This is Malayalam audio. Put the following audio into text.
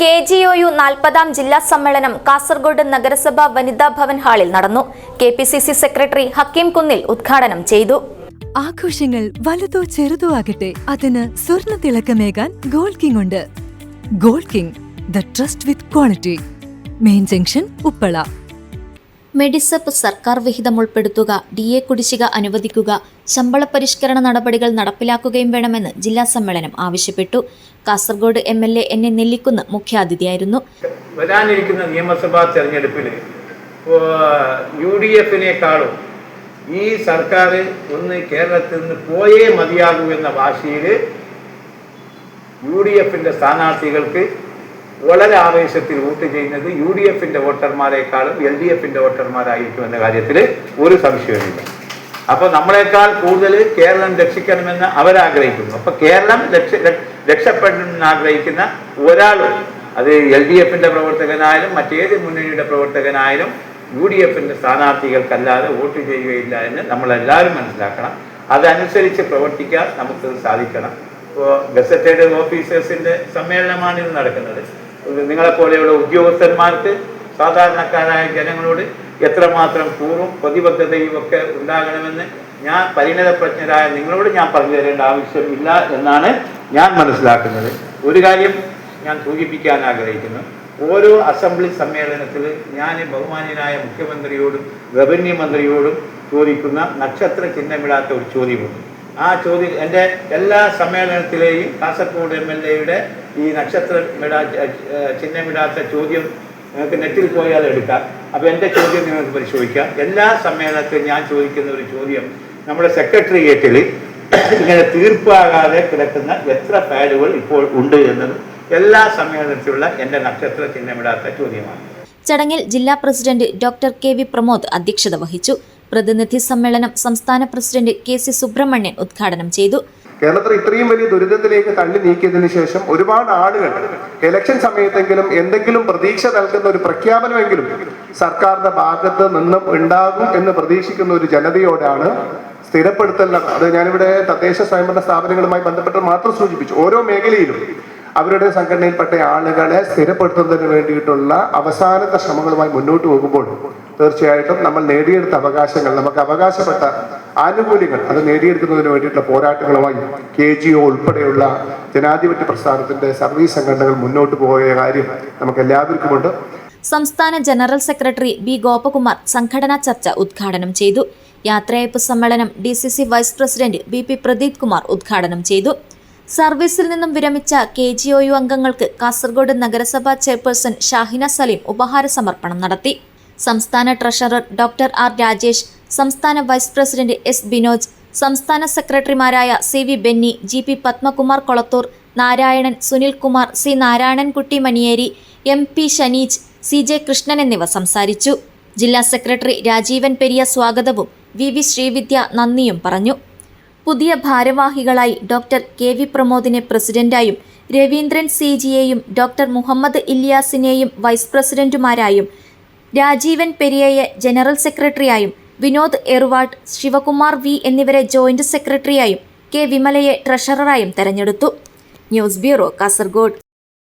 കെ ജി ഒ യു നാൽപ്പതാം ജില്ലാ സമ്മേളനം കാസർഗോഡ് നഗരസഭാ വനിതാ ഭവൻ ഹാളിൽ നടന്നു. K P C C secretary Hakeem Kunnil ഉദ്ഘാടനം ചെയ്തു. ആഘോഷങ്ങൾ വലുതോ ചെറുതോ ആകട്ടെ അതിന് സ്വർണ തിളക്കമേകാൻ ഗോൾഡ് കിങ് ഉണ്ട്. Gold King the trust with quality. Main junction Uppala. Medisep സർക്കാർ വിഹിതം ഉൾപ്പെടുത്തുക ഡി എ കുടിശ്ശിക അനുവദിക്കുക ശമ്പള പരിഷ്കരണ നടപടികൾ നടപ്പിലാക്കുകയും വേണമെന്ന് ജില്ലാ സമ്മേളനം ആവശ്യപ്പെട്ടു. Kasaragod M L A N A Nellikkunnu മുഖ്യാതിഥിയായിരുന്നു. വരാനിരിക്കുന്ന നിയമസഭാ തെരഞ്ഞെടുപ്പിൽ യു ഡി എഫിനേക്കാളും ഈ സർക്കാർ ഒന്ന് കേരളത്തിൽ നിന്ന് പോയേ മതിയാകൂ എന്ന ഭാഷയിൽ യു ഡി എഫിന്റെ സ്ഥാനാർത്ഥികൾക്ക് വളരെ ആവേശത്തിൽ വോട്ട് ചെയ്യുന്നത് യു ഡി എഫിന്റെ വോട്ടർമാരെക്കാളും എൽ ഡി എഫിന്റെ വോട്ടർമാരായിരിക്കും എന്ന കാര്യത്തിൽ ഒരു സംശയവുമില്ല. അപ്പൊ നമ്മളെക്കാൾ കൂടുതൽ കേരളം രക്ഷിക്കണമെന്ന് അവരാഗ്രഹിക്കുന്നു. അപ്പൊ കേരളം രക്ഷ രക്ഷപ്പെടണമെന്ന് ആഗ്രഹിക്കുന്ന ഒരാൾ അത് എൽ ഡി എഫിന്റെ പ്രവർത്തകനായാലും മറ്റേത് മുന്നണിയുടെ പ്രവർത്തകനായാലും യു ഡി എഫിന്റെ സ്ഥാനാർത്ഥികൾക്കല്ലാതെ വോട്ട് ചെയ്യുകയില്ല എന്ന് നമ്മളെല്ലാവരും മനസ്സിലാക്കണം. അതനുസരിച്ച് പ്രവർത്തിക്കാൻ നമുക്ക് സാധിക്കണം. ഇപ്പോൾ ഗസറ്റഡ് ഓഫീസേഴ്സിന്റെ സമ്മേളനമാണ് ഇത് നടക്കുന്നത്. നിങ്ങളെപ്പോലെയുള്ള ഉദ്യോഗസ്ഥന്മാർക്ക് സാധാരണക്കാരായ ജനങ്ങളോട് എത്രമാത്രം കൂറും പ്രതിബദ്ധതയും ഒക്കെ ഉണ്ടാകണമെന്ന് ഞാൻ പരിണതപ്രജ്ഞരായ നിങ്ങളോട് ഞാൻ പറഞ്ഞു തരേണ്ട ആവശ്യമില്ല എന്നാണ് ഞാൻ മനസ്സിലാക്കുന്നത്. ഒരു കാര്യം ഞാൻ സൂചിപ്പിക്കാൻ ആഗ്രഹിക്കുന്നു. ഓരോ അസംബ്ലി സമ്മേളനത്തിൽ ഞാൻ ബഹുമാനീയനായ മുഖ്യമന്ത്രിയോടും റവന്യൂ മന്ത്രിയോടും ചോദിക്കുന്ന നക്ഷത്ര ചിഹ്നമിടാത്ത ഒരു ചോദ്യമുണ്ട്. ആ ചോദ്യം എന്റെ എല്ലാ സമ്മേളനത്തിലെയും കാസർഗോഡ് എം എൽ എയുടെ ഈ നക്ഷത്രം ഇടാ ചിഹ്നമിടാത്ത ചോദ്യം നിങ്ങൾക്ക് നെറ്റിൽ പോയാൽ എടുക്കാം. അപ്പോൾ എന്റെ ചോദ്യം നിങ്ങൾക്ക് പരിശോധിക്കാം. എല്ലാ സമ്മേളനത്തിലും ഞാൻ ചോദിക്കുന്ന ഒരു ചോദ്യം നമ്മുടെ സെക്രട്ടേറിയറ്റിൽ ഇങ്ങനെ തീർപ്പാകാതെ കിടക്കുന്ന എത്ര പാഡുകൾ ഇപ്പോൾ ഉണ്ട് എന്നത് എല്ലാ സമ്മേളനത്തിലുള്ള എന്റെ നക്ഷത്ര ചിഹ്നമിടാത്ത ചോദ്യമാണ്. ചടങ്ങിൽ ജില്ലാ president doctor K V Pramod അധ്യക്ഷത വഹിച്ചു. പ്രതിനിധി സമ്മേളനം സംസ്ഥാന പ്രസിഡന്റ് കെ സി സുബ്രഹ്മണ്യൻ ഉദ്ഘാടനം ചെയ്തു. കേരളത്തിൽ ഇത്രയും വലിയ ദുരിതത്തിലേക്ക് തള്ളി നീക്കിയതിന് ശേഷം ഒരുപാട് ആളുകൾ ഇലക്ഷൻ സമയത്തെങ്കിലും എന്തെങ്കിലും പ്രതീക്ഷ നൽകുന്ന ഒരു പ്രഖ്യാപനമെങ്കിലും സർക്കാരിന്റെ ഭാഗത്ത് നിന്നും ഉണ്ടാകും എന്ന് പ്രതീക്ഷിക്കുന്ന ഒരു ജനതയോടാണ് സ്ഥിരപ്പെടുത്തൽ അത് ഞാനിവിടെ തദ്ദേശ സ്വയംഭരണ സ്ഥാപനങ്ങളുമായി ബന്ധപ്പെട്ട് മാത്രം സൂചിപ്പിച്ചു. ഓരോ മേഖലയിലും അവരുടെ സംഘടനയിൽപ്പെട്ട ആളുകളെ സ്ഥിരപ്പെടുത്തുന്നതിന് വേണ്ടിയിട്ടുള്ള അവസാനത്തെ ശ്രമങ്ങളുമായി മുന്നോട്ട് പോകുമ്പോൾ തീർച്ചയായിട്ടും നമ്മൾ നേടിയെടുത്ത അവകാശങ്ങൾ നമുക്ക് അവകാശപ്പെട്ട ആനുകൂല്യങ്ങൾ അത് നേടിയെടുക്കുന്നതിന് വേണ്ടിയിട്ടുള്ള പോരാട്ടങ്ങളുമായി കെ ജി ഒ ഉൾപ്പെടെയുള്ള ജനാധിപത്യ പ്രസ്ഥാനത്തിന്റെ സർവീസ് സംഘടനകൾ മുന്നോട്ട് പോയ കാര്യം നമുക്ക് എല്ലാവർക്കുമുണ്ട് സംസ്ഥാന ജനറൽ സെക്രട്ടറി ബി ഗോപകുമാർ സംഘടനാ ചർച്ച ഉദ്ഘാടനം ചെയ്തു. യാത്രയയപ്പ് സമ്മേളനം D C C vice president B P Pradeep Kumar ഉദ്ഘാടനം ചെയ്തു. സർവീസിൽ നിന്നും വിരമിച്ച കെ ജി ഒ യു അംഗങ്ങൾക്ക് കാസർഗോഡ് നഗരസഭാ ചെയർപേഴ്സൺ ഷാഹിന സലീം ഉപഹാര സമർപ്പണം നടത്തി. സംസ്ഥാന ട്രഷറർ ഡോക്ടർ ആർ രാജേഷ് സംസ്ഥാന വൈസ് പ്രസിഡന്റ് എസ് ബിനോജ് സംസ്ഥാന സെക്രട്ടറിമാരായ C V Benny G P Padmakumar Kolathur Narayanan Sunilkumar C Narayanankutty Maniyeri M P Shaneej C J Krishnan എന്നിവ സംസാരിച്ചു. ജില്ലാ സെക്രട്ടറി രാജീവൻ പെരിയ സ്വാഗതവും വി വി ശ്രീവിദ്യ നന്ദിയും പറഞ്ഞു. പുതിയ ഭാരവാഹികളായി ഡോക്ടർ കെ വി പ്രമോദിനെ പ്രസിഡന്റായും രവീന്ദ്രൻ സി ജിയെയും ഡോക്ടർ മുഹമ്മദ് ഇല്യാസിനെയും വൈസ് പ്രസിഡന്റുമാരായും രാജീവൻ പെരിയയെ ജനറൽ സെക്രട്ടറിയായും വിനോദ് എറുവാട്ട് ശിവകുമാർ വി എന്നിവരെ ജോയിന്റ് സെക്രട്ടറിയായും കെ വിമലയെ ട്രഷററായും തെരഞ്ഞെടുത്തു. News bureau Kasaragod.